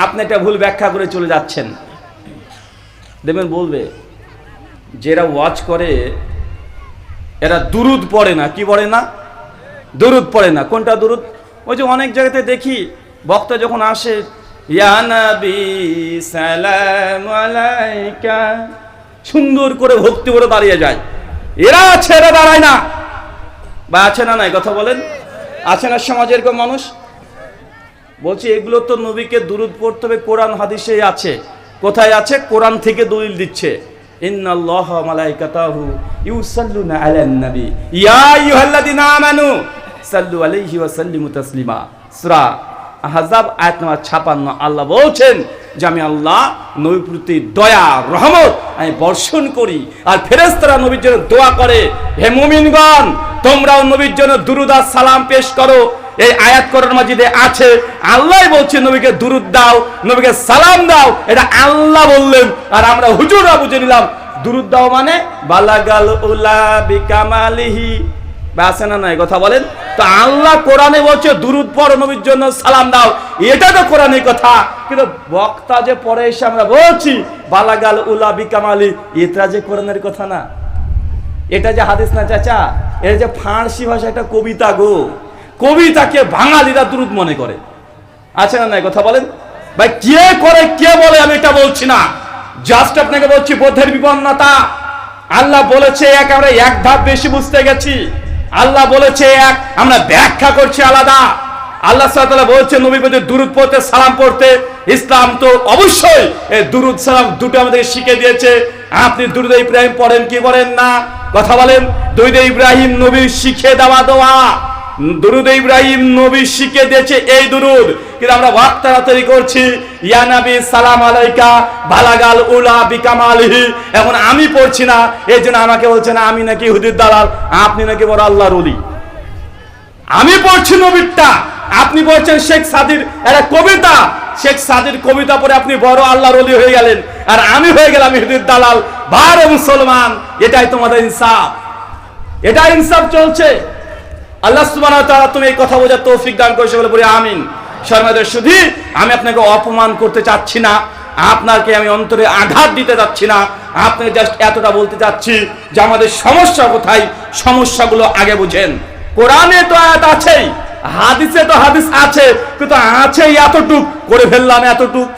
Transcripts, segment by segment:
আপনি একটা ভুল ব্যাখ্যা করে চলে যাচ্ছেন। দেবেন বলবে, যেরা ওয়াচ করে, এরা দুরুদ পড়ে না। কি পড়ে না? দুরুদ পড়ে না। কোনটা দুরুদ? ওই যে অনেক জায়গাতে দেখি, বক্তা যখন আসে সুন্দর করে ভক্তি করে দাঁড়িয়ে যায়। এরা এরা দাঁড়ায় না। বা আছে না নাই? কথা বলেন। আছে না সমাজের মানুষ? বলছি, এগুলো তো নবীকে দুরুদ পড়তে হবে, কোরআন হাদিসে আছে। কোথায় আছে? কোরআন থেকে দলিল দিচ্ছে। ইন্নাল্লাহ নবী। ইয়া আইয়ুহাল্লাযিনা আমানু সাল্লু আলাইহি ওয়া সাল্লিমু তাসলিমা। সূরা আহজাব, আয়াত নম্বর 56 আল্লাহ বলছেন যে, আমি আল্লাহ নবীর প্রতি দয়া, রহমত আমি বর্ষণ করি। আর ফেরেশতারা নবীর জন্য দোয়া করে, হে তোমরাও নবীর জন্য দুরুদ সালাম পেশ করো। এই আয়াত করার মাজিদে আছে। আল্লাহ বলছে, নবীকে দুরুদ দাও, নবীকে সালাম দাও। এটা আল্লাহ বললেন। আর আমরা হুজুরা বুঝে নিলাম, দুরুদ দাও মানে বালাগাল উলা বিকামালিহি। আছে না নাই? কথা বলেন। তো আল্লাহ কোরআনে বলছে, দুরুদ পড়ো, নবীর জন্য সালাম দাও। এটা তো কোরআনের কথা। কিন্তু বক্তা যে পরে এসে আমরা বলছি, বালাগাল উলা বিকামালি এটা যে কোরআনের কথা না? এটা যে হাদিস না, চাচা? এটা যে ফার্সি ভাষা একটা কবিতা গো। কবিতাকে বাঙালিরা দুরুদ মনে করে। আছে না নাই কথা বলেন? ভাই, কে করে, কে বলে আমি এটা বলছি না। জাস্ট আপনাকে বলছি, বোধের বিপন্নতা আল্লাহ বলেছে এক, আমরা এক ধাপ বেশি বুঝতে গেছি। আল্লাহ বলেছে এক, আমরা ব্যাখ্যা করছি আলাদা। আল্লাহ সাল্লাহ বলছে, নবী প্রতি দুরুদ পড়তে, সালাম পড়তে। ইসলাম তো অবশ্যই এই দুরুদ, সালাম দুটো আমাদেরকে শিখে দিয়েছে। আপনি দুরুদ ইব্রাহিম পড়েন কি করেন না? কথা বলেন, দুরুদ ইব্রাহিম নবীর শিখে দেওয়া দেওয়া দুরুদ ইব্রাহিম নবী শিখে দিয়েছে এই দুরুদ। কিন্তু আমরা ভাত তাড়াতাড়ি করছি, ইয়া নবী, সালাম আলাইকা ভালাগাল উলা বিকামালিহি। এখন আমি পড়ছি না এই জন্য আমাকে বলছে, না, আমি নাকি হুদির দালাল, আপনি নাকি বড় আল্লাহর অলি আমি পড়ছি নবীরটা, আপনি বলছেন শেখ সাদির একটা কবিতা। শেখ সাদির কবিতা পড়ে আপনি বড় আল্লাহর অলি হয়ে গেলেন। আর আমি হয়ে গেলাম হুদির দালাল, বারে মুসলমান, এটাই তোমাদের ইনসাফ। এটা ইনসাফ চলছে। আল্লাহ সুবহানাহু ওয়া তুমি এই কথা বোঝার তৌফিক দান করেছে বলে বলি আমিন। শর্মাদের শুধু আমি আপনাকে অপমান করতে চাচ্ছি না, আপনাকে আমি অন্তরে আঘাত দিতে যাচ্ছি না, আপনাকে জাস্ট এতটা বলতে চাচ্ছি যে আমাদের সমস্যা কোথায়, সমস্যাগুলো আগে বুঝেন। কোরআনে তো আয়াত আছেই, হাদিসে তো হাদিস আছে, কিন্তু আছেই এতটুক, করে ফেললাম এতটুক।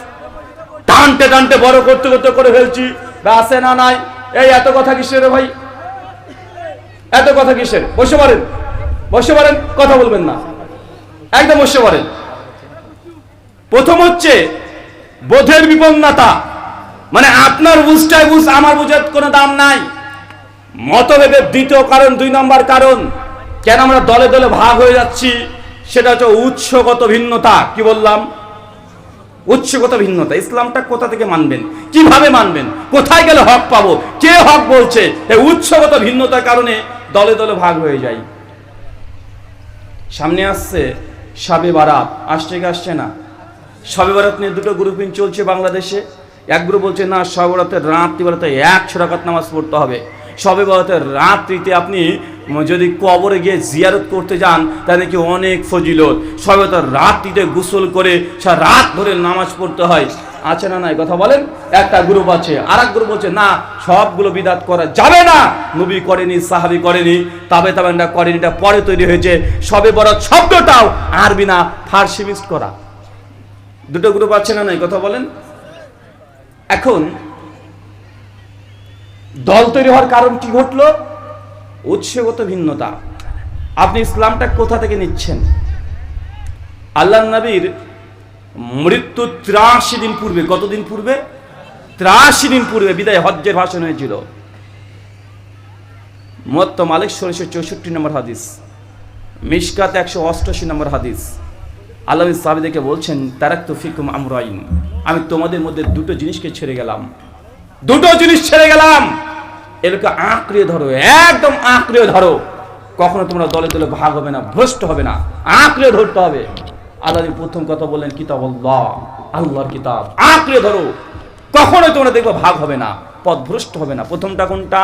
টানতে টানতে বড় করতে করতে করে ফেলছি। বা আছে না নাই? এই এত কথা কিসের ভাই? এত কথা কিসের? বসে পারেন বসে পারেন কথা বলবেন না। একদম বসে পারেন প্রথম হচ্ছে বোধের বিপন্নতা। মানে আপনার বুঝটাই বুঝ আমার বুঝের কোনো দাম নাই। মতভেদের দ্বিতীয় কারণ, দুই নম্বর কারণ, কেন আমরা দলে দলে ভাগ হয়ে যাচ্ছি, সেটা হচ্ছে উৎসগত ভিন্নতা। কি বললাম? উৎসগত ভিন্নতা। ইসলামটা কোথা থেকে মানবেন? কীভাবে মানবেন? কোথায় গেলে হক পাবো? কে হক বলছে? এই উৎসগত ভিন্নতার কারণে দলে দলে ভাগ হয়ে যায়। সামনে আসছে সাবে বারাত। আসছে কি আসছে না? সবে বারাত নিয়ে দুটো গ্রুপিং চলছে বাংলাদেশে। এক গ্রুপ বলছে, না, সবে রাত্রি বেলাতে একশো টাকাত নামাজ পড়তে হবে। সবে বারাতের রাত্রিতে আপনি যদি কবরে গিয়ে জিয়ারত করতে যান, তাহলে কি অনেক ফজিলত। সবে রাত্রিতে গোসল করে সারা রাত ধরে নামাজ পড়তে হয়। আছে না নাই কথা বলেন? একটা গ্রুপ আছে আর এক গ্রুপ বলছে, না, সবগুলো বিদাত করা যাবে না। নবী করেনি, সাহাবি করেনি তবে তবে না করেনি, এটা পরে তৈরি হয়েছে। সবে বড় শব্দটাও আরবি না, ফার্সি মিক্সড করা। দুটো গ্রুপ আছে না নাই, কথা বলেন? এখন, দল তৈরি হওয়ার কারণ কি ঘটলো? উৎসগত ভিন্নতা। আপনি ইসলামটা কোথা থেকে নিচ্ছেন? আল্লাহ নবীর মৃত্যু ত্রাশি দিন পূর্বে, কতদিন পূর্বে? ত্রাশি দিন পূর্বে বিদায় হজ্জের ভাষণ হয়েছিল। মত্ত মালিক ষোলোশো চৌষট্টি নম্বর হাদিস মিসকাত একশো অষ্টাশি নম্বর হাদিস। আল্লাহ সাহাবিদেরকে বলছেন তারাক তো ফিকুম আমরাইন, আমি তোমাদের মধ্যে দুটো জিনিসকে ছেড়ে গেলাম। দুটো জিনিস ছেড়ে গেলাম। এগুলোকে আঁকড়িয়ে ধরো, একদম আঁকড়িয়ে ধরো। কখনো তোমরা দলে দলে ভাগ হবে না, ভ্রষ্ট হবে না। আঁকড়ে ধরতে হবে। আল্লাহ প্রথম কথা বললেন কিতাব আল্লাহ আল্লাহর কিতাব। আঁকড়ে ধরো। কখনোই তোমরা দেখবে ভাগ হবে না, পথভ্রষ্ট হবে না। প্রথমটা কোনটা?